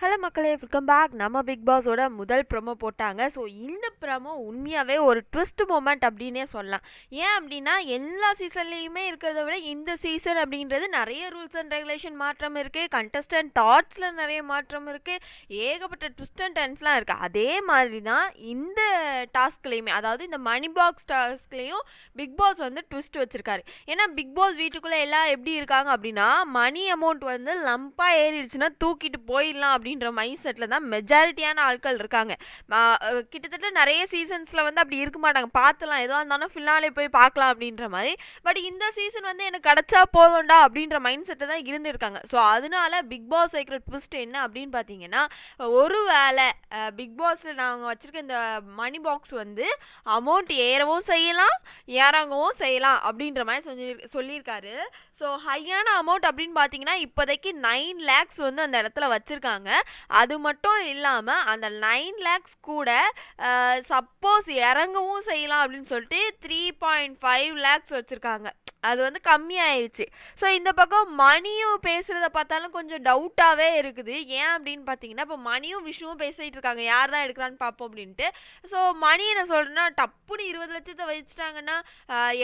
Hello மக்களே. Welcome back நம்ம big பாஸோட முதல் ப்ரமோ போட்டாங்க. ஸோ இந்த ப்ரமோ உண்மையாகவே ஒரு ட்விஸ்ட் மூமெண்ட் அப்படின்னே சொல்லலாம். ஏன் அப்படின்னா எல்லா சீசன்லேயுமே இருக்கிறத விட இந்த சீசன் அப்படின்றது நிறைய ரூல்ஸ் அண்ட் ரெகுலேஷன் மாற்றம் இருக்குது கண்டஸ்டன்ட் தாட்ஸில் நிறைய மாற்றம் இருக்குது ஏகப்பட்ட ட்விஸ்ட் அண்ட் டென்ஸ்லாம் இருக்குது அதே மாதிரி தான் இந்த டாஸ்க்லேயுமே அதாவது இந்த மணி பாக்ஸ் டாஸ்க்லேயும் பிக் பாஸ் வந்து ட்விஸ்ட் வச்சுருக்காரு. ஏன்னா பிக் பாஸ் வீட்டுக்குள்ளே எல்லாம் எப்படி இருக்காங்க அப்படின்னா மணி அமௌண்ட் வந்து லம்பாக ஏறிடுச்சுன்னா தூக்கிட்டு போயிடலாம் அப்படி அப்படின்ற மைண்ட் செட்டில் தான் மெஜாரிட்டியான ஆட்கள் இருக்காங்க. கிட்டத்தட்ட நிறைய சீசன்ஸில் வந்து அப்படி இருக்க மாட்டாங்க. பார்த்துலாம் எதுவாக இருந்தாலும் ஃபினாலே போய் பார்க்கலாம் அப்படின்ற மாதிரி. பட் இந்த சீசன் வந்து எனக்கு கிடச்சா போதும்டா அப்படின்ற மைண்ட் செட்டில் தான் இருந்திருக்காங்க. ஸோ அதனால பிக் பாஸ் வைக்கிற ட்விஸ்ட் என்ன அப்படின்னு பார்த்தீங்கன்னா ஒரு வேளை பிக் பாஸில் நாங்கள் வச்சுருக்க இந்த மணி பாக்ஸ் வந்து அமௌண்ட் ஏறவும் செய்யலாம் இறங்கவும் செய்யலாம் அப்படின்ற மாதிரி சொல்லி சொல்லியிருக்காரு. ஸோ ஹையான அமௌண்ட் அப்படின்னு பார்த்தீங்கன்னா இப்போதைக்கு நைன் லேக்ஸ் வந்து அந்த இடத்துல வச்சுருக்காங்க. அது மட்டும் இல்லாமல் அந்த நைன் லேக்ஸ் கூட சப்போஸ் இறங்கவும் செய்யலாம் அப்படின்னு சொல்லிட்டு த்ரீ பாயிண்ட் ஃபைவ் லேக்ஸ் வச்சுருக்காங்க. அது வந்து கம்மியாயிருச்சு. ஸோ இந்த பக்கம் மணியும் பேசுகிறத பார்த்தாலும் கொஞ்சம் டவுட்டாகவே இருக்குது. ஏன் அப்படின்னு பார்த்தீங்கன்னா இப்போ மணியும் விஷ்ணுவும் பேசிகிட்டு இருக்காங்க. யார் தான் எடுக்கிறான்னு பார்ப்போம் அப்படின்ட்டு. ஸோ மணி என்ன சொல்கிறேன்னா டப்புன்னு இருபது லட்சத்தை வச்சுட்டாங்கன்னா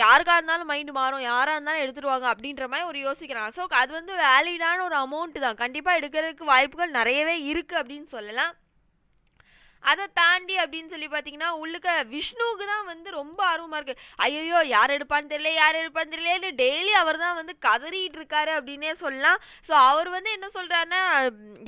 யாருக்காக இருந்தாலும் மைண்டு மாறும். யாராக இருந்தாலும் எடுத்துருவாங்க அப்படின்ற மாதிரி ஒரு யோசிக்கிறாங்க. ஸோ அது வந்து வேலிடான ஒரு அமௌண்ட்டு தான். கண்டிப்பாக எடுக்கிறதுக்கு வாய்ப்புகள் நிறையவே இருக்குது அப்படின்னு சொல்லலாம். அதை தாண்டி அப்படின்னு சொல்லி பார்த்தீங்கன்னா உள்ளுக்க விஷ்ணுவுக்கு தான் வந்து ரொம்ப ஆர்வமாக இருக்குது ஐயோ யார் எடுப்பான்னு தெரியல யார் எடுப்பான்னு தெரியல டெய்லி அவர் தான் வந்து கதறிட்டு இருக்காரு அப்படின்னே சொல்லலாம். ஸோ அவர் வந்து என்ன சொல்கிறாருன்னா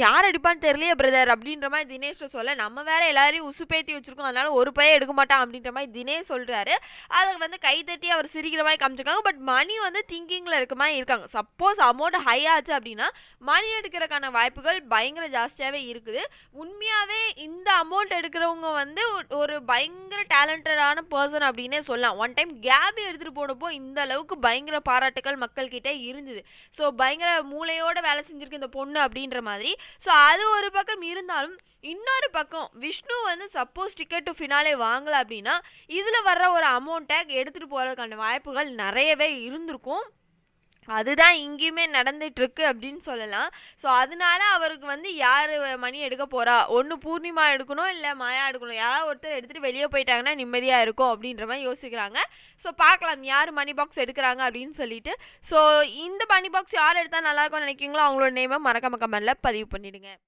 யார் எடுப்பான்னு தெரியலையே பிரதர் அப்படின்ற மாதிரி தினேஷ் சொல்ல நம்ம வேற எல்லாரையும் உசுப்பேத்தி வச்சிருக்கோம் அதனால ஒரு பையன் எடுக்க மாட்டான் அப்படின்ற மாதிரி தினேஷ் சொல்கிறாரு அதை வந்து கைத்தட்டி அவர் சிரிக்கிற மாதிரி காமிச்சிருக்காங்க. பட் மணி வந்து திங்கிங்கில் இருக்க மாதிரி இருக்காங்க. சப்போஸ் அமௌண்ட் ஹை ஆச்சு அப்படின்னா மணி எடுக்கிறதுக்கான வாய்ப்புகள் பயங்கர ஜாஸ்தியாகவே இருக்குது. உண்மையாகவே இந்த அமௌண்ட் அமௌண்ட் எடுக்கிறவங்க வந்து ஒரு பயங்கர டேலண்டடான பர்சன் அப்படின்னே சொல்லலாம். ஒன் டைம் கேபி எடுத்துகிட்டு போனப்போ இந்த அளவுக்கு பயங்கர பாராட்டுகள் மக்கள்கிட்ட இருந்தது. ஸோ பயங்கர மூளையோட வேலை செஞ்சுருக்கு இந்த பொண்ணு அப்படின்ற மாதிரி. ஸோ அது ஒரு பக்கம் இருந்தாலும் இன்னொரு பக்கம் விஷ்ணு வந்து சப்போஸ் டிக்கெட் டு ஃபினாலே வாங்கலை அப்படின்னா இதில் வர்ற ஒரு அமௌண்ட்டை எடுத்துகிட்டு போகிறதுக்கான வாய்ப்புகள் நிறையவே இருந்திருக்கும். அதுதான் இங்கேயுமே நடந்துகிட்ருக்கு அப்படின்னு சொல்லலாம். ஸோ அதனால அவருக்கு வந்து யார் மணி எடுக்க போகிறா ஒன்று பூர்ணிமா எடுக்கணும் இல்லை மாயா எடுக்கணும். யாராவது ஒருத்தர் எடுத்துகிட்டு வெளியே போயிட்டாங்கன்னா நிம்மதியாக இருக்கும் அப்படின்ற மாதிரி யோசிக்கிறாங்க. ஸோ பார்க்கலாம் யார் மணி பாக்ஸ் எடுக்கிறாங்க அப்படின்னு சொல்லிட்டு. ஸோ இந்த மணி பாக்ஸ் யார் எடுத்தால் நல்லாயிருக்கும்னு நினைக்கிங்களோ அவங்களோட நேமை மறக்காம கமெண்டில் பதிவு பண்ணிவிடுங்க